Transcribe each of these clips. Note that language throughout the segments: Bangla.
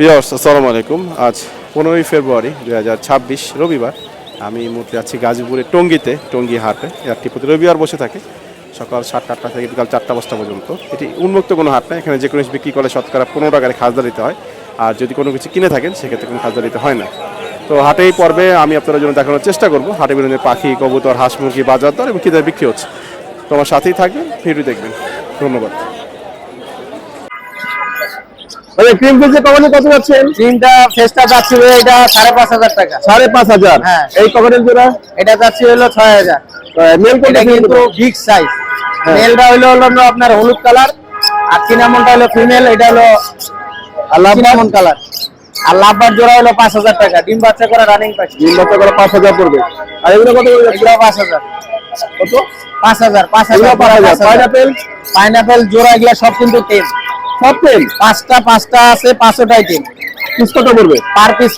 ভিউয়ার্স, আসসালামু আলাইকুম। আজ পনেরোই ফেব্রুয়ারি দু হাজার ছাব্বিশ রবিবার। আমি এই মুহূর্তে আছি গাজীপুরের টঙ্গিতে, টঙ্গি হাটে। হাটটি প্রতি রবিবার বসে থাকে। সকাল সাতটা আটটা থেকে বিকাল চারটা পাঁচটা পর্যন্ত। এটি উন্মুক্ত কোনো হাট না। এখানে যে কোনো বিক্রি করলে শতকরা পনেরো টাকার খাজনা দিতে হয়। আর যদি কোনো কিছু কিনে থাকেন, সেক্ষেত্রে কোনো খাজনা দিতে হয় না। তো হাটে এই পর্বে আমি আপনাদের জন্য দেখানোর চেষ্টা করব। হাটে বিভিন্ন পাখি, কবুতর, হাঁস, মুরগি বাজার দর এবং কী দামে বিক্রি হচ্ছে। তোমার সাথেই থাকবেন, ভিডিও দেখবেন। ধন্যবাদ। ওই ক্রিম ফিসে কখনো কত যাচ্ছেন? তিনটা ফেসটা যাচ্ছে এটা সাড়ে পাঁচ হাজার টাকা। সাড়ে পাঁচ হাজার? হ্যাঁ। এই কখনের জোড়া এটা যাচ্ছে হলো ছয় হাজার। মেল এটা কিন্তু বিগ সাইজ মেলটা হলো হলো আপনার হলুদ কালার আর চিনামনটা হলো ফিমেল এটা হলো কালার আর লাভবার জোড়া হলো পাঁচ হাজার টাকা। ডিম বাচ্চা করা রানিং পাখি তিন বছর করে পাঁচ হাজার পড়বে। আর এগুলো কত এগুলো পাঁচ হাজার। কত? পাঁচ হাজার পাঁচ হাজার পাঁচ হাজার। পাইনাপেল পাইনাপেল জোড়া এগুলো সব কিন্তু টেন সব পাঁচটা পাঁচটা আছে পাঁচটাই টেন পিস কত পড়বে? পার পিস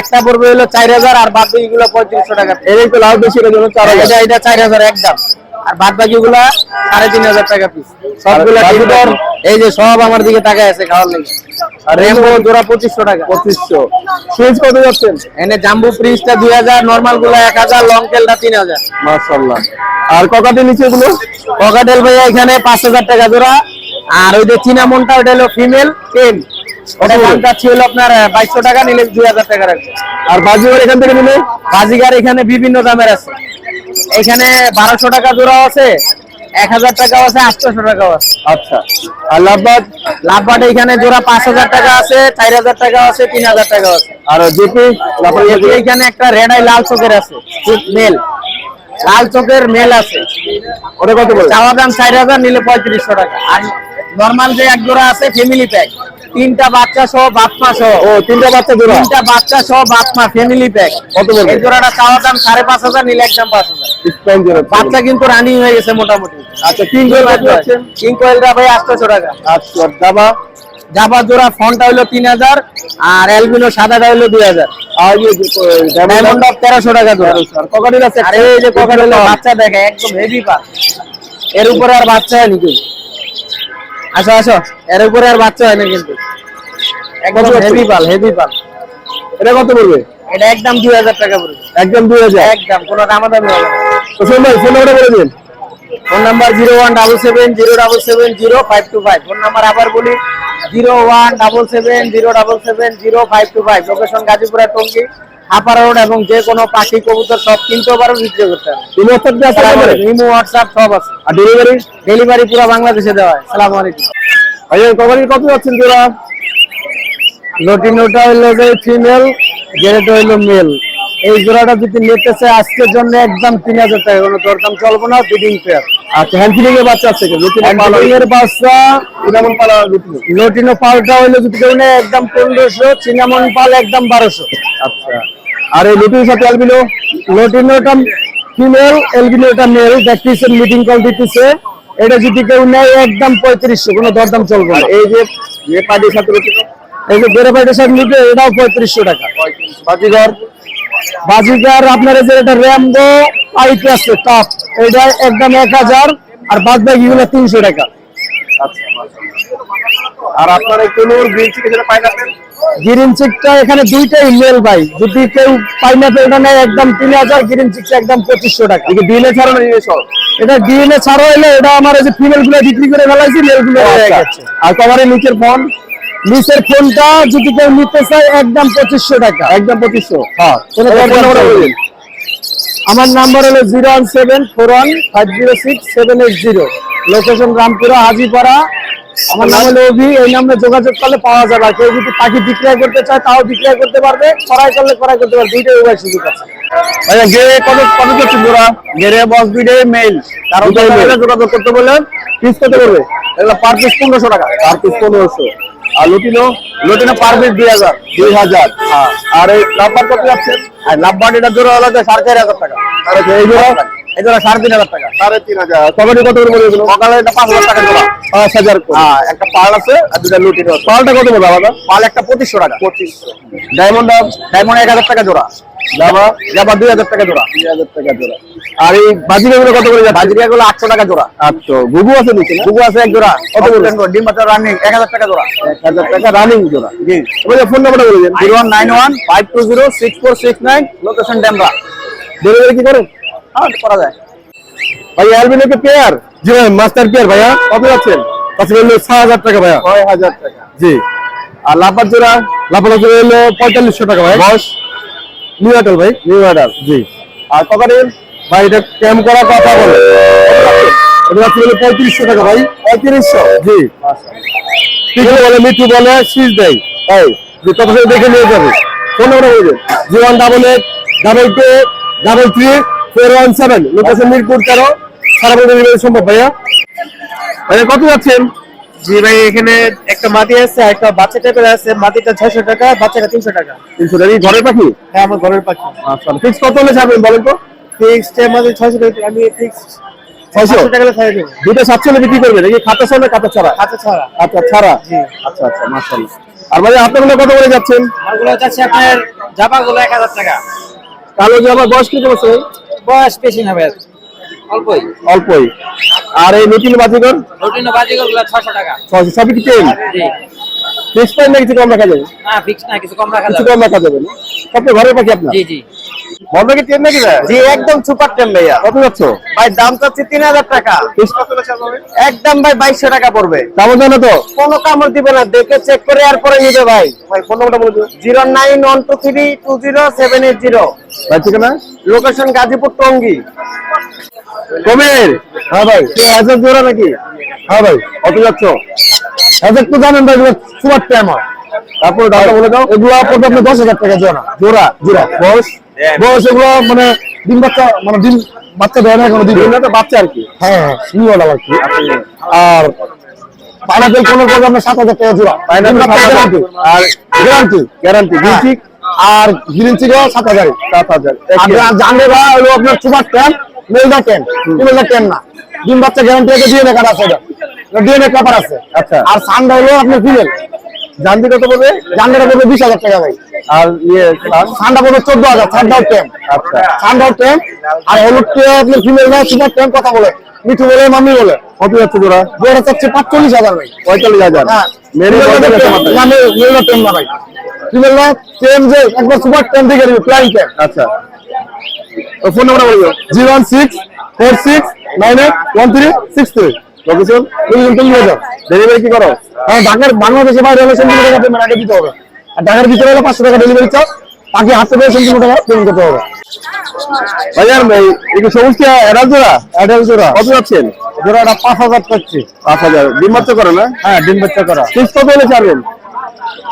একটা পড়বে হলো চার হাজার আর বাদ বাকিগুলো পঁয়ত্রিশশো টাকা। একটু লাভ বেশি চার হাজার। এটা চার হাজার একদম। আর বাদ বাকি গুলা সাড়ে তিন হাজার টাকা পিস সবগুলা বাকি এই যে সব আমার দিকে টাকা আছে খাওয়ার লেগে। আর রেমবো জোড়া পঁচিশশো টাকা। পঁচিশশো। সুইচ কত যাচ্ছেন? এনে জাম্বু ফ্রিজটা দুই হাজার নর্মালগুলা এক হাজার লং টেলটা তিন হাজার। মাশাল্লাহ আর নিচে এগুলো ককাটেল ভাইয়া এখানে পাঁচ হাজার টাকা জোড়া। আর ওই যে চিনামনটা ওটা হলো ফিমেল টেন ওটা দাম চাচ্ছি হলো আপনার বাইশশো টাকা নিলে দুই হাজার টাকা রাখবে। আর বাজিওয়ার এখান থেকে নিলে? বাজিগার এখানে বিভিন্ন দামের আছে। এখানে বারোশো টাকা জোড়া আছে এক হাজার টাকাও আছে আটশোশো টাকাও আছে। আচ্ছা। আর লাভবাদ লাভবাটে এখানে জোড়া পাঁচ হাজার টাকা আছে চার হাজার টাকা আছে তিন হাজার টাকা আছে। আর জেপি? এখানে একটা রেড আই লাল চোখের আছে। মেল। লাল চোখের মেল আছে। ওটা কত পড়বে চাওয়া দাম চার হাজার নিলে পঁয়ত্রিশশো টাকা। আর নর্মাল যে এক জোড়া আছে ফ্যামিলি প্যাক তিনটা বাচ্চা সহ বাপমা সহ। ও তিনটা বাচ্চা জোড়া? তিনটা বাচ্চা সহ বাপমা ফ্যামিলি প্যাক কত বলবে? এই জোড়াটা চাওয়া দাম সাড়ে পাঁচ হাজার নিলে একদম পাঁচ হাজার। স্প্যান জোড়া বাচ্চা কিন্তু রানিং হয়ে গেছে মোটামুটি। আচ্ছা তিন জোড়া কত কিং কোয়েলটা ভাই আটশোশো টাকা। আচ্ছা দাবা জাবা জোড়া ফন্টটা হলো তিন হাজার আর এলবিনো সাদাটা হলো দুই হাজার। আর ইয়ে ডায়মন্ড ডায়মন্ড অফ তেরোশো টাকা জোড়া। আর ককাটের আছে? আর এই যে কোকাটেল বাচ্চা দেখে একদম হেভি পা এর উপরে আর বাচ্চা কিন্তু। আসো আসো। এর উপরে আর বাচ্চা হয় না কিন্তু। একদম হেভি পাল হেভি পাল। এটা কত পড়বে? এটা একদম দুই হাজার টাকা পড়বে। একদম দুই হাজার? একদম কোনো দামাদামি হবে না। তো শোন ভাই ফোন নাম্বারটা বলে দিন। Phone number zero one double seven zero double seven zero five two five. Phone number আবার বলি zero one double seven zero double seven zero five two five. Location Gazipura Tongi Hapara road এবং যে কোনো পাখি কবুতর সব কিনতেও পারো বিক্রি করতে পারো ইমো হোয়াটসঅ্যাপ সব আছে। আর ডেলিভারি ডেলিভারি পুরো বাংলাদেশে দেওয়া হয়। সালাম আলাইকুম। ভাইয়া ককাটের কত যাচ্ছেন জোড়া লটিনোটা হইল যে ফিমেল গেরেটা হইল মেল এই জোড়াটা যদি নিতে চায় আজকের জন্য একদম তিন হাজার টাকা কোনো দরদাম চলবো না বিডিং পেয়ার আচ্ছা হ্যান্ডফিলিং এর বাচ্চা আছে এর বাচ্চা পালা লটিনো। পালটা হইল যদি কেউ নেয় একদম পনেরোশো চিনামন পাল একদম বারোশো। আচ্ছা আর এই সাথে অ্যালবিনো লটিনোটা ফিমেল মেল দেখতেছেন মিটিং কল দিতেছে। এটা যদি কেউ নেয় একদম পঁয়ত্রিশশো কোনো দরদাম চলবে না। এই যে পার্টির সাথে এই যে বেড়ে সাথে এটাও পঁয়ত্রিশশো টাকা। বাজিঘর? বাজিকার আপনার যে এটা র্যামবো আইটি আছে টপ এটা একদম এক হাজার আর বাদ বাকি গুলো তিনশো টাকা। আর আপনার কোনোর গ্রিন যেটা পাইনাপেল গ্রিন চিকটা এখানে দুইটাই মেল ভাই। যদি কেউ পাইনাপেলটা নেয় একদম তিন হাজার গ্রিন চিকটা একদম পঁচিশশো টাকা। একে ডিএনএ ছাড়ানো নিয়ে সব? এটা ডিএনএ ছাড়া হলে এটা আমার এই যে ফিমেলগুলো বিক্রি করে ফেলাইছি মেলগুলো আচ্ছা। গেছে আর কভারের নিচের ফোন নিচের ফোনটা যদি কেউ নিতে চায় একদম পঁচিশশো টাকা। একদম পঁচিশশো। হ্যাঁ। আমার নাম্বার হলো zero one seven four one five zero six seven eight zero location Rampura Hajipara. আমার নাম হলো অভি এই নামে যোগাযোগ করলে পাওয়া যাবে। কেউ যদি পাখি বিক্রয় করতে চায় তাও বিক্রয় করতে পারবে। ক্রয় করলে ক্রয় করতে পারবে। দুইটাই উভয় সুযোগ আছে। ভাইয়া গেরে কত কত যাচ্ছে জোড়া গেরে মেল কারণ যোগাযোগ করতে বললেন পিস কত করবে এগুলো পার পিস পনেরোশো টাকা। চার পিস পনেরোশো। আর লুটিনো লোটিনে পার পিস দুই হাজার দুই হাজার। আর এই কত যাচ্ছে আর এটা জোড়া সাড়ে চার হাজার টাকা। আর এই জোড়া? এই জোড়া সাড়ে তিন হাজার টাকা। সাড়ে তিন হাজার। কত করে বলে সকালে এটা পাঁচ হাজার টাকা জোড়া। পাঁচ হাজার। হ্যাঁ একটা পাল আছে আর দুটা লুটিনো পালটা কত বলবে আলাদা? পাল একটা পঁচিশশো টাকা। পঁচিশশো। ডায়মন্ড ডায়মন্ড এক হাজার টাকা জোড়া। জাবা জাবা দুই হাজার টাকা জোড়া। দুই হাজার টাকা জোড়া। আর এই বাজিকা কত করে যাচ্ছে? আটশো টাকা জোড়া। গুগু আছে নিচে না? আছে এক জোড়া। কত বলছেন ডিম বাচ্চা রানিং এক হাজার টাকা জোড়া। এক হাজার টাকা রানিং জোড়া। জি। এবার ফোন নাম্বারটা বলে দেন। Zero one nine one five two zero six four six nine. Location Demra delivery কি করেন? হ্যাঁ করা যায়। ভাই অ্যালবিনো কে পেয়ার জি ভাই মাস্টার পিয়ার ভাইয়া। কত ছয় হাজার টাকা ভাইয়া। ছয় হাজার টাকা। জি। আর লাপার জোড়া? লাফালা জোড়া হলো পঁয়তাল্লিশশো টাকা ভাই। নিউ আটল ভাই? নিউ অর্ডার জি। আর ককাটেল ভাই এটা ক্যাম করা কথা বলে। এটা হলো পঁয়ত্রিশশো টাকা ভাই। পঁয়ত্রিশশো? জি। পিকু বলে মিঠু বলে শীষ দেয়। তাই? যে করে দেখে নিয়ে যাবে। ফোন নাম্বার বলে দেন। জি one double eight double two double three four one seven. Location Mirpur তেরো সারা বছর সম্ভব ভাইয়া। ভাইয়া কত যাচ্ছেন? জি ভাই এখানে একটা মাটি আছে একটা বাচ্চা টাইপের আছে। মাটিটা ছয়শো টাকা বাচ্চাটা তিনশো টাকা। তিনশো টাকা। এই ঘরের পাখি? হ্যাঁ আমার ঘরের পাখি। আচ্ছা ফিক্স কত হলে ছাড়বেন বলেন তো? ফিক্সড এর মধ্যে টাকা আমি ফিক্স ছয়শো? ছয়শো টাকা ছাড়ে দেবো। দুটো সাতশো হলে বিক্রি করবেন? নাকি খাতা সহ খাতা ছাড়া? আচ্ছা ছাড়া। আচ্ছা ছাড়া? জি। আচ্ছা আচ্ছা মাশাআল্লাহ। আর ভাই আপনাগুলো কত করে যাচ্ছেন? মালগুলো যাচ্ছে আপনার জামাগুলো এক হাজার টাকা। কালো জামা বয়স কি বছর বয়স বেশি না ভাই। অল্পই? অল্পই। আর এই নতুন বাজিগর? নতুন বাজিগরগুলো 600 টাকা। ছয়শো সবই কি তেল জি। ফিক্স টাইম না কিছু কম রাখা যাবে? না ফিক্স না কিছু কম রাখা কিছু যাবে কম রাখা যাবে না? সব ঘরের পাখি আপনার? জি জি। কি ট্রেন নাকি ভাই? জি একদম সুপার টেম ভাইয়া। কত যাচ্ছ? ভাই দাম চাচ্ছি তিন হাজার টাকা। একদম ভাই বাইশশো টাকা পড়বে। কেমন জানো তো? কোনো কামড় দিবে না দেখে চেক করে আর পরে নিবে ভাই। ভাই ফোন নাম্বারটা বলে zero nine one two three two zero seven eight zero. ভাই ঠিকানা? লোকেশন গাজীপুর টঙ্গি। হ্যাঁ ভাই। হাজার জোড়া নাকি? হ্যাঁ ভাই। কত যাচ্ছ? হাজার তো জানেন ভাই সুপার টেম তারপর দামটা বলে দাও। এগুলো আপনার দশ হাজার টাকা জোড়া জোড়া জোড়া। বয়স? বয়স এগুলো মানে ডিম বাচ্চা মানে ডিম বাচ্চা দেয় না এখনও দিন তো বাচ্চা আর কি। হ্যাঁ হ্যাঁ। আর কি। আর পাইনাপেল কোনো করবে আপনার সাত হাজার টাকা জোড়া। গ্যারান্টি আর গ্যারান্টি গ্যারান্টি হ্যাঁ। আর গ্রিন সাত হাজার। সাত হাজার আর জানবে ভাই হলো আপনার সুপার টেন মেলদা টেন মেলদা টেন না? ডিম বাচ্চা গ্যারান্টি আছে ডিএনএ কার্ড আছে ডিএনএ পেপার আছে। আচ্ছা। আর সানডা হলো আপনার ফিমেল জানবি কত পড়বে? জানটা পড়বে বিশ হাজার টাকা ভাই। আর ইয়ে? সানডা পড়বে চোদ্দ হাজার সানডাও টেন আচ্ছা। সানডাও টেন আর হলুদটা আপনার ফিমেল না সুপার টেন কথা বলে। মিঠু বলে মামি বলে। কত যাচ্ছে জোড়া জোড়া চাচ্ছে পাঁচচল্লিশ হাজার ভাই। পঁয়তাল্লিশ হাজার। হ্যাঁ। মেরে না ভাই। ফিমেল না টেন যে একবার সুপার টেন থেকে দিবে প্লাইন টেন আচ্ছা। ও ফোন নাম্বার বলে দাও। Zero one six four six nine eight one three six three. Location Tongi বাজার ডেলিভারি কি করো? হ্যাঁ ঢাকার বাংলাদেশে বাইরে হলে সম্পূর্ণ টাকা পেমেন্ট আগে দিতে হবে। আর ঢাকার ভিতরে হলে পাঁচশো টাকা ডেলিভারি চার্জ বাকি হাতে পেয়ে সম্পূর্ণ টাকা পেমেন্ট করতে হবে। ভাইয়ার ভাই একটু সবুজ কি এরাল জোড়া? অ্যাডাল জোড়া। কত যাচ্ছেন? জোড়াটা পাঁচ হাজার পাচ্ছি পাঁচ হাজার। ডিম বাচ্চা করে না? হ্যাঁ ডিম বাচ্চা করা। ফিক্স কত হলে ছাড়বেন?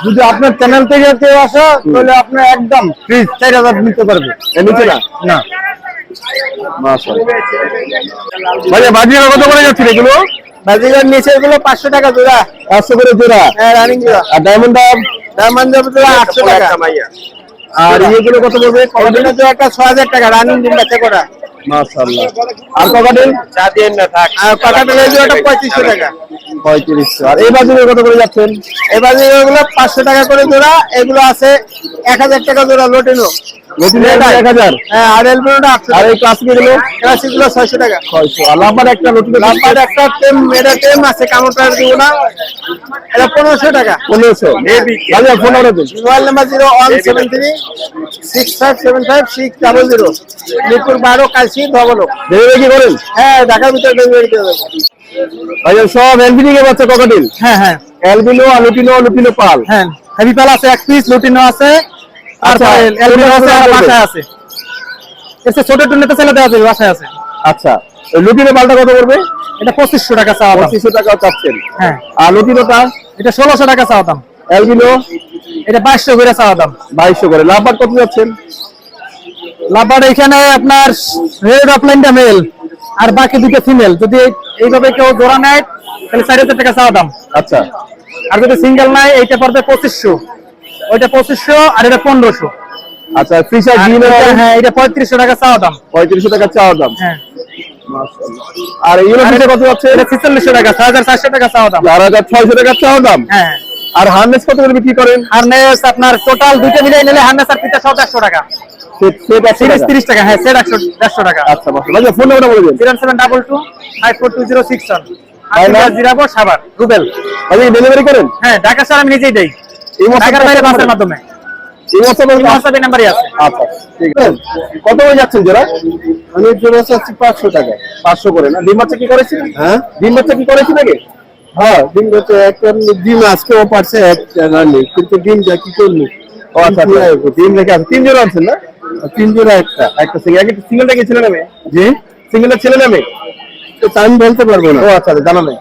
যদি আপনার চ্যানেল থেকে কেউ আসে তাহলে আপনি একদম ফ্রিজ চার হাজার নিতে পারবে। নিচে না? না। ভাইয়া বাজিয়ে কত করে যাচ্ছিল এগুলো? বাজিগার নিচে এগুলো পাঁচশো টাকা জোড়া। পাঁচশো করে জোড়া? হ্যাঁ রানিং জোড়া। আর ডায়মন্ড ডাব ডায়মন্ড জোড়া আটশো টাকা। আর ইয়েগুলো কত পড়বে? কন্টিনিউ তো একটা ছ হাজার টাকা রানিং ডিম বাচ্চা করা মাশাআল্লাহ। আর ককাটেল চা দিয়ে না থাক। আর পাকাটা লেগে পঁয়ত্রিশশো টাকা। পঁয়ত্রিশশো। আর এই কত করে যাচ্ছেন? এবার এগুলো পাঁচশো টাকা করে জোড়া এগুলো আছে এক হাজার টাকা জোড়া লোটেনো হ্যাঁ আর এই টাকা ছয়শো আর লাম্বার একটা নতুন লাম্বার একটা টেম এটা টেম আছে কামোটার দিব না এটা পনেরোশো টাকা পনেরোশো ভাইয়া ফোন নাম্বার দিন mobile number zero one seven three six five seven five six double zero Mirpur বারো কালসি ধবলো ডেলিভারি কি করেন হ্যাঁ ঢাকার ভিতরে ডেলিভারি দিয়ে দেবো ভাইয়া সব এলবিনি কে বাচ্চা ককাটেল হ্যাঁ হ্যাঁ এলবিনো আর লুটিনো পাল হ্যাঁ হেভি পাল আছে এক পিস লুটিনো আছে আর আচ্ছা, আছে আর ছোট বাসায় আছে। চেয়ে ছোট দেওয়া যাবে বাসায় আছে। আচ্ছা পালটা কত পড়বে? এটা পঁচিশশো টাকা চাওয়া পঁচিশশো টাকা চাচ্ছেন। হ্যাঁ। আর লুটিনোটা এটা ষোলোশো টাকা চাওয়া দাম। এলবিনো? এটা বাইশশো করে চাওয়া দাম। বাইশশো করে। লাভবার কত যাচ্ছেন? লাভবার এখানে আপনার রেড অফলাইনটা মেল আর বাকি দুটো ফিমেল। যদি এইভাবে কেউ জোড়া নেয় তাহলে চার হাজার টাকা চাওয়া দাম। আচ্ছা। আর যদি সিঙ্গেল নাই এইটা পড়বে পঁচিশশো। ওইটা পঁচিশশো আর এটা পনেরোশো। আচ্ছা ডিম হ্যাঁ এটা পঁয়ত্রিশশো টাকা চাওয়া দাম। পঁয়ত্রিশশো টাকা চাওয়া দাম। হ্যাঁ। আর ফিশে কত যাচ্ছে? এটা ছেচল্লিশশো টাকা হাজার চারশো টাকা চাওয়া দাম। চার হাজার ছয়শো টাকা চাওয়া দাম। হ্যাঁ। আর হার্নেস কত করে বিক্রি করেন? হারনেস আপনার টোটাল দুইটা মিলিয়ে নিলে হারনেস আর পিতা সব একশো টাকা? তিরিশ টাকা হ্যাঁ সেট একশো দেড়শো টাকা। আচ্ছা ফোন নাম্বারটা বলে দিন। Zero seven double two five four two zero six one ভাই নাম? জিরাবো সাবার রুবেল ভাই ডেলিভারি করেন? হ্যাঁ ঢাকা স্যার আমি নিজেই দেই। এই ঢাকার বাইরে বাসের মাধ্যমে। এই মাসে বলবেন? হোয়াটসঅ্যাপ এই নাম্বারই আছে। আচ্ছা ঠিক আছে। কত করে যাচ্ছেন জোড়া? আমি জোড়া চাচ্ছি পাঁচশো টাকা। পাঁচশো করে না? ডিম বাচ্চা কি করেছি হ্যাঁ? ডিম বাচ্চা কি করেছি নাকি হ্যাঁ ডিম বাচ্চা একটা ডিম আজকেও পারছে একটা রানি কিন্তু ডিমটা কি করলি? ও আচ্ছা আচ্ছা। ডিম রেখে আছে। তিন জোড়া আনছেন না? তিন জোড়া একটা। একটা সিঙ্গেল একটা সিঙ্গেলটা কি ছেলে নামে? জি? সিঙ্গেলটা ছেলে নামে? তো আমি বলতে পারব না। ও আচ্ছা আচ্ছা, জানা নেই।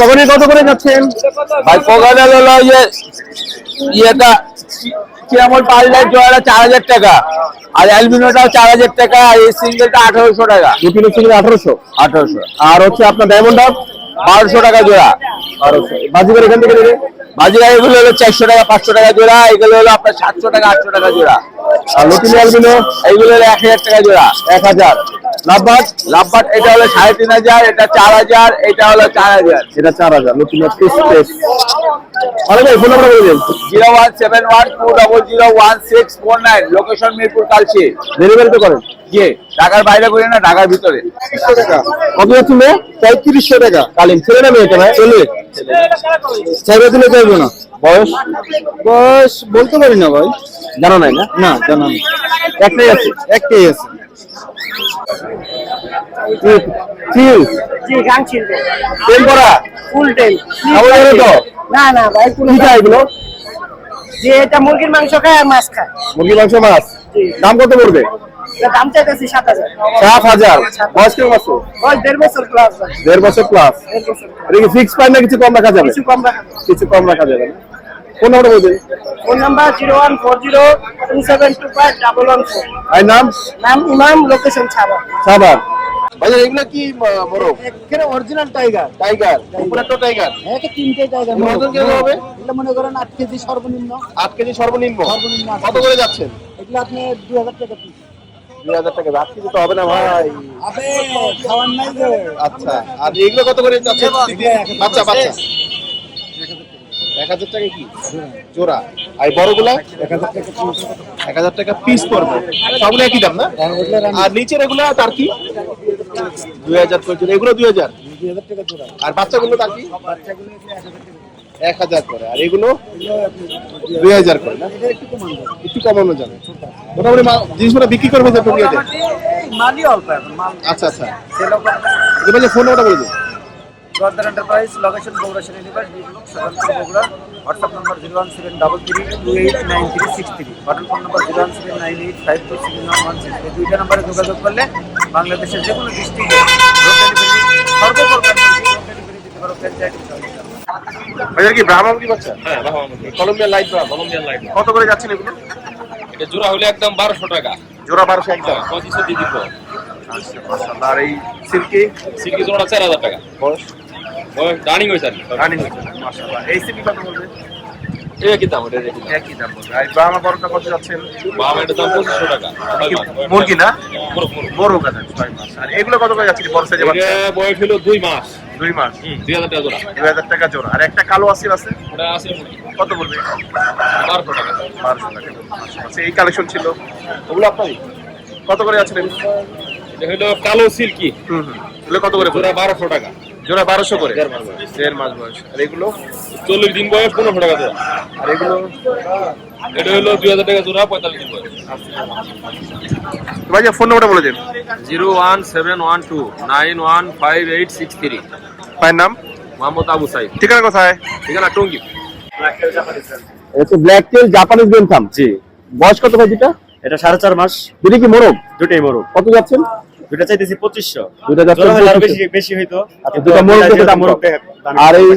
কখনই কত করে যাচ্ছেন? ভাই পোকাটা হলো ইয়ে ইয়েটা চিরামল পাল্লার জোয়ারা চার হাজার টাকা আর অ্যালবিনোটাও চার হাজার টাকা আর এই সিঙ্গেলটা আঠারোশো টাকা। দুপিনো সিঙ্গেল আঠারোশো? আঠারোশো। আর হচ্ছে আপনার ডায়মন্ড হাফ বারোশো টাকা জোড়া। বারোশো। বাজিগর এখান থেকে নেবে? বাজিরা এগুলো হলো চারশো টাকা পাঁচশো টাকা জোড়া এগুলো হলো আপনার সাতশো টাকা আটশো টাকা জোড়া। আর লতিনি অ্যালবিনো এইগুলো এক হাজার টাকা জোড়া এক হাজার। লাভবাদ লাভবাট এটা হলো সাড়ে তিন হাজার এটা চার হাজার এটা হলো চার হাজার। এটা চার হাজার নতুন পিস পিস ভালো ভাই ফোন নাম্বার বলে zero one seven one two double zero one six four nine location Mirpur Kalshi. Delivery তো করেন। জি ঢাকার বাইরে করি না ঢাকার ভিতরে। কত যাচ্ছে মেয়ে পঁয়ত্রিশশো টাকা। কালিম ছেলে না মেয়েটা ভাই? ছেলে দিলে চাইব না। বয়স? বয়স বলতে পারি না ভাই। জানা নাই না? না জানা নেই একটাই আছে? একটাই আছে। চিল জি গান ছিলবে তেল করা ফুল তো? না না ভাই কোনো কি এগুলো? যে এটা মুরগির মাংস খায় আর মাছ খায়। মুরগি মাংস মাছ? দাম কত পড়বে? দাম চাইতেছি সাত হাজার। সাত হাজার। বয়স কেমন আছে? বয়স দেড় বছর প্লাস দেড় বছর প্লাস এটা কি ফিক্স পাই না কিছু কম রাখা যাবে? কিছু কম রাখা কিছু কম রাখা যাবে না। নাম্বার বলবেন? Phone number zero one four zero two seven two five double one four. আর নাম? নাম ইমাম লোকেশন ছাড়া সাবার ভাইয়া এগুলো কি বড়? এখানে অরিজিনাল টাইগার টাইগার উপরে তো টাইগার তিনটে টাইগার ওজন হবে? মনে করেন আট কেজি সর্বনিম্ন। আট কেজি সর্বনিম্ন। সর্বনিম্ন কত করে যাচ্ছেন? এগুলো আপনি দুই হাজার টাকা পিস দুই হাজার টাকা। কেজি তো হবে না ভাই। আচ্ছা আর এগুলো কত করে বাচ্চা বাচ্চা। এক হাজার টাকা কি? জোড়া। আর বড়গুলা? এক হাজার টাকা পিস পড়বে। সবগুলো একই দাম না? আর নিচের এগুলো তার কি? দুই হাজার করে এগুলো দুই হাজার। আর বাচ্চাগুলো তার কি? এক হাজার করে আর এগুলো দুই হাজার করে না একটু কমানো যাবে মোটামুটি জিনিসগুলো বিক্রি করবে মাল আচ্ছা আচ্ছা এবার যে ফোন নাম্বারটা বলে দিন গর্দার এন্টারপ্রাইজ লোকেশন বগুড়া শনিবার D block Bogura WhatsApp number zero one seven double three two eight nine three six three button phone number zero one seven nine eight five two one one six এই দুইটা নম্বরে যোগাযোগ করলে বাংলাদেশের যে কোনো ডিস্ট্রিক্টে হোম সর্বপ্রকার ডেলিভারি দিতে পারো ফ্র্যাঞ্চাইজি কি ব্রাহ্মণ কি বাচ্চা? হ্যাঁ কলম্বিয়ান লাইট ব্রাহ্মণ কলম্বিয়ান লাইট কত করে যাচ্ছেন এগুলো? এটা জোড়া হলে একদম বারোশো টাকা। জোড়া বারোশো একদম। পঁচিশশো দিয়ে দিব। আচ্ছা আর এই সিল্কি? সিল্কি জোড়া চার হাজার টাকা। বয়স? বয়স রানিং হয়েছে আর কি। রানি হয়েছে মাশাআল্লাহ। এই সিল্কি কত বলবে? একই দাম এটা একই দাম। বলবে। আর ব্রাহ্মণ বড়টা কত যাচ্ছেন? বাবা এটার দাম পঁচিশশো টাকা। ছয় মাস, বয়স মুরগি না। বড় ছয় মাস। আর এগুলো কত করে যাচ্ছে বড় সাইজে বয়স হলো দুই মাস। দুই মাস? দুই হাজার টাকা জোড়া। দুই হাজার টাকা জোড়া। আর একটা কালো আসিল আছে? এটা আছে কত বলবে? বারোশো টাকা। বারোশো টাকা। আচ্ছা, আচ্ছা এই কালেকশন ছিল? ওগুলো আপনারই? কত করে এগুলো? হলো কালো সিল্কি। হুম হুম। এগুলো কত করে জোড়া বারোশো টাকা। জোড়া বারোশো করে? দেড় মাস বয়স। দেড় মাস বয়স। আর এগুলো? চল্লিশ দিন বয়স পনেরোশো টাকা জোড়া। আর এগুলো? এটা হলো দুই হাজার টাকা জোড়া পঁয়তাল্লিশ দিন বয়স। ভাই ফোন নাম্বারটা বলে দিন। Zero one seven one two nine one five eight six three. ভাইয়ের নাম? মোহাম্মদ আবু সাইদ। ঠিকানা কোথায়? ঠিকানা Tongi. Black tail Japanese bantam জি। বয়স কত ভাই যেটা এটা সাড়ে চার মাস। দুটো কি মোরগ? দুটাই মোরগ। কত যাচ্ছেন? দুটা চাইতেছি পঁচিশশো। দুটা যাচ্ছে জোড়া হলে আরও 2500 বেশি বেশি হইতো। আচ্ছা দুটা মোরগ দাম মোরগ আর এই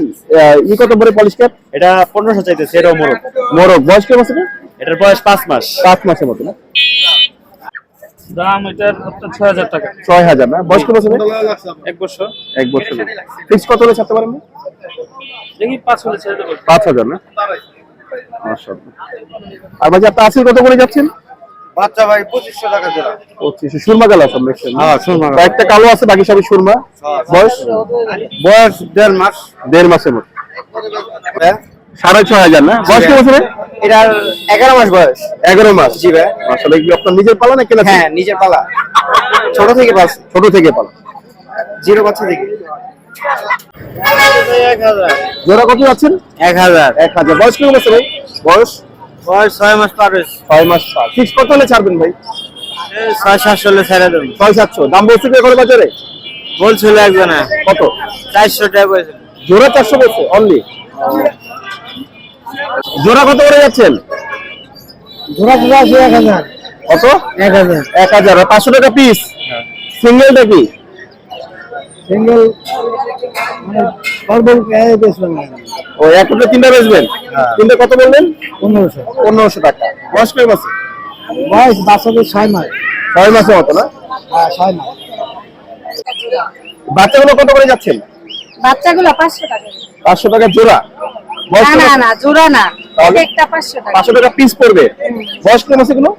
ই কত পরে পলিশ ক্যাপ এটা পনেরোশো চাইতেছে এটাও মোরগ। মোরগ। বয়স কেমন আছে এটার বয়স পাঁচ মাস। পাঁচ মাসের মতো না? দাম এটার আপনার ছয় হাজার টাকা। ছয় হাজার না? বয়স আছে না? এক বছর। এক বছর ফিক্স কত হলে ছাড়তে পারেন দেখি পাঁচ হলে ছেড়ে দেবো। পাঁচ হাজার না। আর ভাই আসিল কত করে যাচ্ছেন? বাচ্চা ভাই পঁচিশশো টাকা জোড়া। পঁচিশ সুরমা কালো আছে হ্যাঁ সুরমা একটা কালো আছে বাকি সবই সুরমা। বয়স? বয়স দেড় মাস। দেড় মাসের মতো। সাড়ে ছয় হাজার না? বয়স কেমন আছে রে? এটার এগারো মাস বয়স। এগারো মাস। জি ভাই। আসলে কি আপনার নিজের পালা না কেনা হ্যাঁ নিজের পালা। ছোট থেকে পালছে ছোট থেকে পালা। জিরো বাচ্চা থেকে। জোড়া কত যাচ্ছেন? এক হাজার। এক হাজার। বয়স কত বছর ভাই? বয়স? বয়স ছয় মাস পার। হয়েছে ছয় মাস পার। ফিক্স কত হলে ছাড়বেন ভাই? ছয় সাতশো হলে ছেড়ে দেবেন ছয় সাতশো। দাম বলছে কি এখন বাজারে? বলছিল একজনে। কত? চারশো টাকা বলছিল। জোড়া চারশো বলছে অনলি জোড়া কত করে যাচ্ছেন? আছে এক হাজার। কত? এক হাজার। এক হাজার। পাঁচশো টাকা পিস সিঙ্গেলটা কি? সিঙ্গেল মানে তিনটা বেচবেন? তিনটা কত বললেন? পনেরোশো। পনেরোশো টাকা। বয়স কয় মাসে? বয়স বাচ্চাদের ছয় মাস। ছয় মাসের মতো না? হ্যাঁ ছয় মাস। বাচ্চাগুলো কত করে যাচ্ছেন? বাচ্চাগুলো পাঁচশো টাকা। পাঁচশো টাকা জোড়া। না না না জোড়া না। একটা পাঁচশো টাকা। পাঁচশো টাকা পিস পড়বে। বয়স কয় মাসে গুলো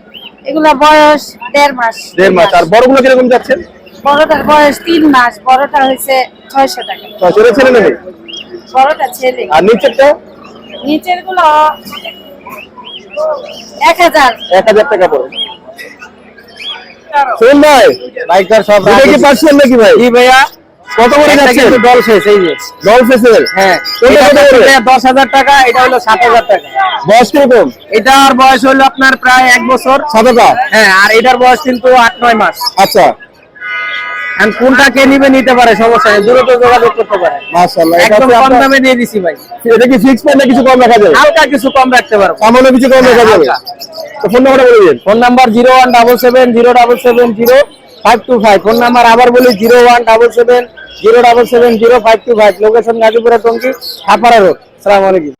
এগুলো বয়স দেড় মাস দেড় মাস। আর বড়গুলো কীরকম যাচ্ছেন বড়টার বয়স তিন মাস বড়টা হয়েছে ছয়শো টাকা। ছয়শো টাকা ছেলে নেবে? বড়টা ছেলে। আর নিচেরটা? নিচেরগুলো এক হাজার। এক হাজার টাকা পড়বে। শোন ভাই সব কি নাকি ভাই? জি ভাইয়া। কত করে যাচ্ছে? এই যে। হ্যাঁ এটা টাকা এটা হলো 7000 টাকা। বয়স কীরকম? এটার বয়স হলো আপনার প্রায় বছর। 7000 হ্যাঁ আর এটার বয়স কিন্তু 8 9 মাস। আচ্ছা। কোনটা কে নিবে নিতে পারে সমস্যা নেই দ্রুত যোগাযোগ করতে পারে। কম দামে দিয়ে দিছি ভাই। এটা কি ফিক্স না কিছু কম রাখা যাবে? হালকা কিছু কম রাখতে পারো সামান্য কিছু কম রাখা যাবে? তো ফোন ডাবল বলে দিন। Phone number 0177070 five two five phone number আবার বলি zero one double seven zero double seven zero five two five location Gazipura Tongi Hapara road সালাম আলাইকুম।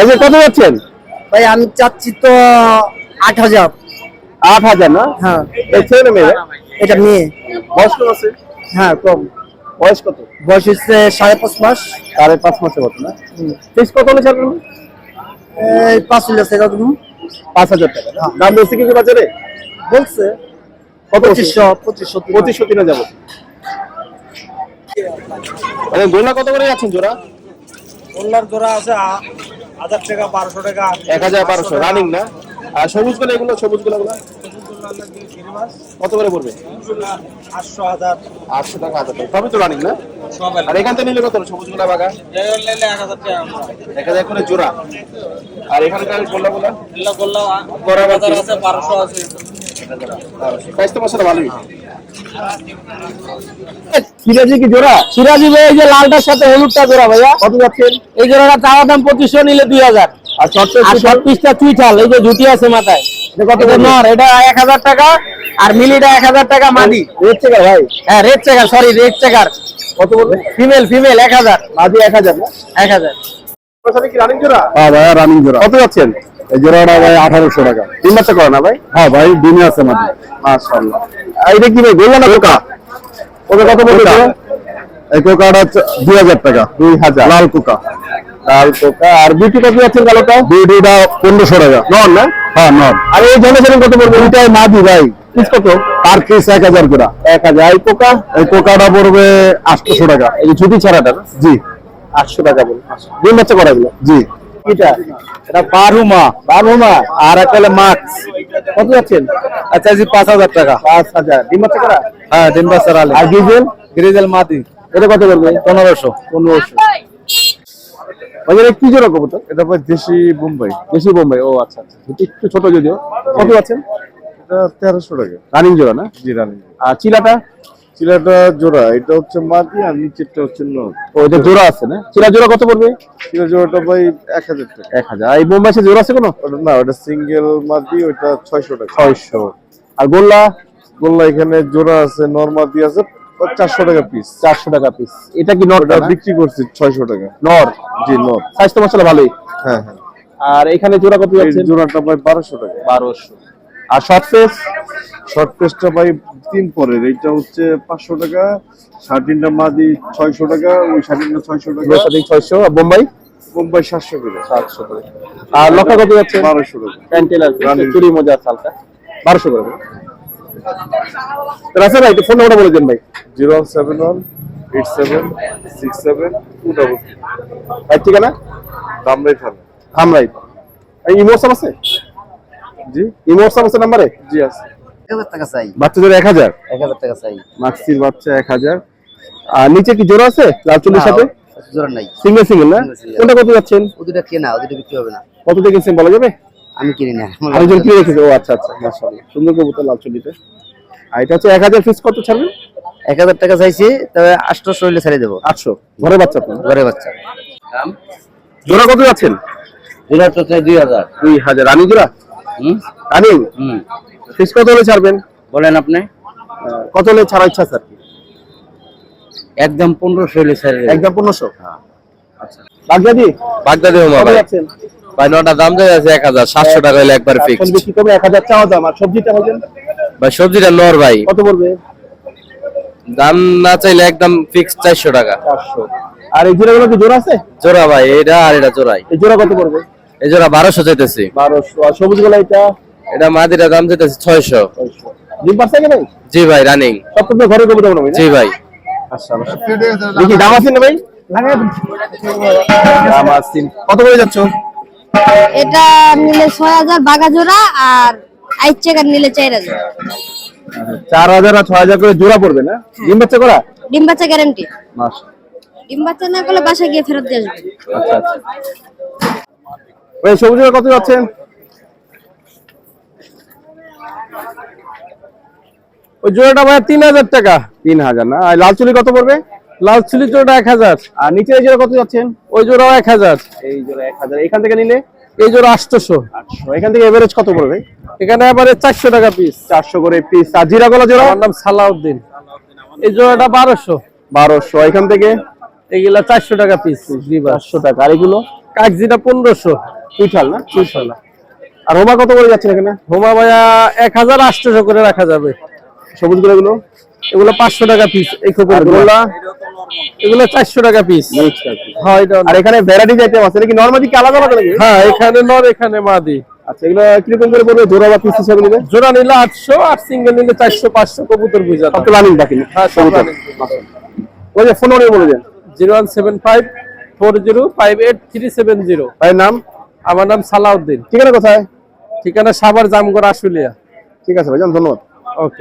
এই যে কত যাচ্ছেন? ভাই আমি চাচ্ছি তো আট হাজার। আট হাজার না? হ্যাঁ। ছেলে মেয়ে? এটা মেয়ে। বয়স কত আছে? হ্যাঁ কম। বয়স কত? বয়স হচ্ছে সাড়ে পাঁচ মাস। সাড়ে পাঁচ মাসের মতো না? ফিক্স কত হলে ছাড়বেন? পাঁচ হাজার টাকা পাঁচ হাজার টাকা? দাম বলছে কিছু বাজারে? বলছে। পঁচিশশো পঁচিশশো পঁচিশশো তিনে যাব মানে দোলনা কত করে যাচ্ছেন জোড়া? কল্যাণ জোড়া আছে হাজার টাকা বারোশো টাকা এক হাজার বারোশো রানিং না? আর সবুজগুলো এগুলো সবুজগুলো কত করে পড়বে? আটশো হাজার। আটশো টাকা হাজার টাকা। সবই তো রানিং না? আর এখান থেকে নিলে কত সবুজগুলা বাগা এক হাজার করে জোড়া। আর এখানকার গোল্লা গোলা বারোশো আছে। প্রাইস তো মশলা ভালোই। সিরাজি কি জোড়া? সিরাজি ভাই এই যে লালটার সাথে হলুদটা জোড়া ভাইয়া। কত যাচ্ছেন এই জোড়াটা চাওয়া দাম পঁচিশশো নিলে দুই হাজার। আর শর্ট পিসটা চুইঠাল এই যে ঝুটি আছে মাথায়। কত এটা নর এটা এক হাজার টাকা আর মিলিটা এক হাজার টাকা মাদি। রেট থেকে ভাই? হ্যাঁ red checker sorry red checker কত বলবে ফিমেল ফিমেল এক হাজার। মাঝে এক হাজার এক হাজার। কি রানিং জোড়া? হ্যাঁ রানিং জোড়া। কত যাচ্ছেন? জোড়াটা ভাই আঠারোশো টাকা। তিন বাচ্চা করে না ভাই? হ্যাঁ ভাই ডিমে আছে মাঝে মাশাআল্লাহ। এটা কি ভাই গোল্লা না কোকা? ওটা কত বলবে এই কোকাটা দুই হাজার টাকা। দুই হাজার। লাল কোকা। লাল কোকা। আর বিউটি কত যাচ্ছেন কালোটা? বিউটিটা পনেরোশো টাকা। নন না? হ্যাঁ আর এই জনসেন কত পড়বে? এটাই মাদি ভাই। পিস কত? পার পিস এক হাজার করে। এক হাজার। এই কোকা? এই কোকাটা পড়বে আটশোশো টাকা। এই ছুটি ছাড়াটা জি। আটশো টাকা বলে। ডিম বাচ্চা করা জি। এটা? এটা পারহুমা বারোমা আর একটা হলো মাক্স। কত যাচ্ছেন? আচ্ছা জি পাঁচ হাজার টাকা। পাঁচ হাজার। ডিম বাচ্চা করা? হ্যাঁ ডিম বাচ্চার আলে আর ডিজেল গ্রিজেল মাদি। এটা কত করবে? পনেরোশো। পনেরোশো। বাজারে কি জোড়া কবুতর? এটা ভাই দেশি বোম্বাই। দেশি বোম্বাই। ও আচ্ছা আচ্ছা। একটু ছোট যদিও। কত যাচ্ছেন? এটা তেরোশো টাকা। রানিং জোড়া না? জি রানি আর চিলাটা? চিলাটা জোড়া এটা হচ্ছে মাদি আর নিচেরটা হচ্ছে নর জোড়া আছে না? চিলা জোড়া কত পড়বে? চিলা জোড়াটা ভাই এক হাজার টাকা। এক হাজার। এই বোম্বাই সে জোড়া আছে কোনো? না ওটা সিঙ্গেল মাদি ওইটা ছয়শো টাকা। ছয়শো। আর গোল্লা? গোল্লা এখানে জোড়া আছে নর মাদি আছে চারশো টাকা পিস চারশো টাকা পিস এটা কি নর বিক্রি করছি ছয়শো টাকা। নর? জি নর। স্বাস্থ্য মশলা ভালোই। হ্যাঁ হ্যাঁ। আর এখানে জোড়া কত যাচ্ছে? জোড়াটা ভাই বারোশো টাকা। বারোশো। আর শর্ট ফেস শর্ট পেস্টটা ভাই তিন পরের এইটা হচ্ছে পাঁচশো টাকা শার্টিনটা মাদি ছয়শো টাকা ওই শার্টিনটা ছয়শো টাকা। ছয়শো আর বোম্বাই? মুম্বাই সাতশো করে। সাতশো করে। আর লক্ষা কত যাচ্ছে? বারোশো টাকা প্যান্টেল। চুরি মোজা চালটা বারোশো করে। রাসেল ভাই ফোন নাম্বারটা বলে দেন ভাই। Zero seven one eight seven six seven two double ভাই ঠিকানা? দামরাই থানা। আমরাই এই ইমো আছে? জি। ইমো আছে নাম্বারে? জি আছে। এক হাজার টাকা চাই। বাচ্চা জোড়া এক হাজার? এক হাজার টাকা চাই। মাক্সির বাচ্চা এক হাজার। আর নিচে কি জোড়া আছে? লাল চুলের সাথে? জোর নাই। সিঙ্গেল সিঙ্গেল না? কোনটা কত যাচ্ছেন? ও দুটা কেনা ও দুটা বিক্রি হবে না। কত দিয়ে কিনছেন বলা যাবে? আমি কিনি না। আরেকজন কিনে রেখেছে। ও আচ্ছা আচ্ছা মাশাআল্লাহ। সুন্দর কবুতর লাল চুলিতে আর এটা হচ্ছে এক হাজার পিস কত ছাড়বেন এক হাজার টাকা চাইছি তবে আটশোশো হইলে ছেড়ে দেবো। আটশো। ঘরে বাচ্চা আপনার? ঘরে বাচ্চা। জোড়া কত যাচ্ছেন? দুটা তো চাই দুই হাজার। দুই হাজার। রানি জোড়া? রানি হুম। পিস কত হলে ছাড়বেন? বলেন আপনি। কত হলে ছাড়া ইচ্ছা স্যার একদম পনেরোশো ছেড়ে দেবো একদম পনেরোশো? আচ্ছা। বাগদাদি? বাগদাদি হোমা ভাই। ভাই নটা দাম দেওয়া আছে এক হাজার সাতশো টাকা হলে একবার এখন ফিক্সড বেশি কমে এক হাজার চাওয়া দাম। আর সবজিটা হবেন ভাই সবজিটা নর ভাই। কত পড়বে? দাম না চাইলে একদম ফিক্সড চারশো টাকা। চারশো। আর এই জোড়াগুলো কি জোড়া আছে? জোড়া ভাই এটা আর এটা জোড়াই। এই জোড়া কত পড়বে? এই জোড়া বারোশো চাইতেছি। বারোশো। আর সবুজগুলো এটা? এটা মাদিরা দাম চাইতেছি ছয়শো। ডিম পারছে কি ভাই? জি ভাই রানিং সব তো ঘরে কবুতর মনে হয় জি ভাই। আচ্ছা আচ্ছা। দেখি দাম আছে না ভাই? দাম আছে। কত করে যাচ্ছ? এটা নিলে ছয় হাজার বাঘা জোড়া আর আইস চেকার নিলে চার হাজার। চার হাজার আর ছয় হাজার করে জোড়া পড়বে না? ডিম বাচ্চা করা? ডিম বাচ্চা গ্যারান্টি ডিম বাচ্চা না করলে বাসায় গিয়ে ফেরত দিয়ে আসবে। আচ্ছা আচ্ছা। ভাই সবুজের কত যাচ্ছেন? ওই জোড়াটা ভাই তিন হাজার টাকা। তিন হাজার না? আর লাল চুলি কত পড়বে? লাল চুলি জোড়াটা এক হাজার। আর নিচে এই জোড়া কত যাচ্ছেন? ওই জোড়াও এক হাজার। এই জোড়া এক হাজার। এখান থেকে নিলে? এই জোড়া আটশোশো। আটশো। এখান থেকে এভারেজ কত পড়বে? এখানে আবার চারশো টাকা পিস চারশো করে পিস আর জিরা গলা জোড়া? আমার নাম সালাউদ্দিন। এই জোড়াটা বারোশো। বারোশো। এখান থেকে? এগুলা চারশো টাকা পিস চারশো টাকা। আর এগুলো? কাকজিটা পনেরোশো। চুইঠাল না? চুইঠাল আর হোমা কত করে যাচ্ছেন এখানে? হোমা ভাইয়া এক হাজার আটশোশো করে রাখা যাবে। সবুজগুলো এগুলো পাঁচশো টাকা পিস এই এগুলো চারশো টাকা পিস হ্যাঁ আর এখানে ভ্যারাইটিজ আইটেম আছে নাকি নর্মালি কি আলাদা আলাদা নাকি? হ্যাঁ এখানে নর এখানে মাদি। আচ্ছা এগুলো কীরকম করে পড়বে? জোড়া বা পিস হিসাবে নিলে? জোড়া নিলে আটশো আর সিঙ্গেল নিলে চারশো পাঁচশো কবুতর বুঝা কত রানিং বাকি হ্যাঁ সব ওই যে ফোন নম্বর বলে দেন। Zero one seven five four zero five eight three seven zero. নাম? আমার নাম সালাউদ্দিন। ঠিকানা কোথায়? ঠিকানা সাভার জামগড় আশুলিয়া। ঠিক আছে ভাইজান ধন্যবাদ। ওকে।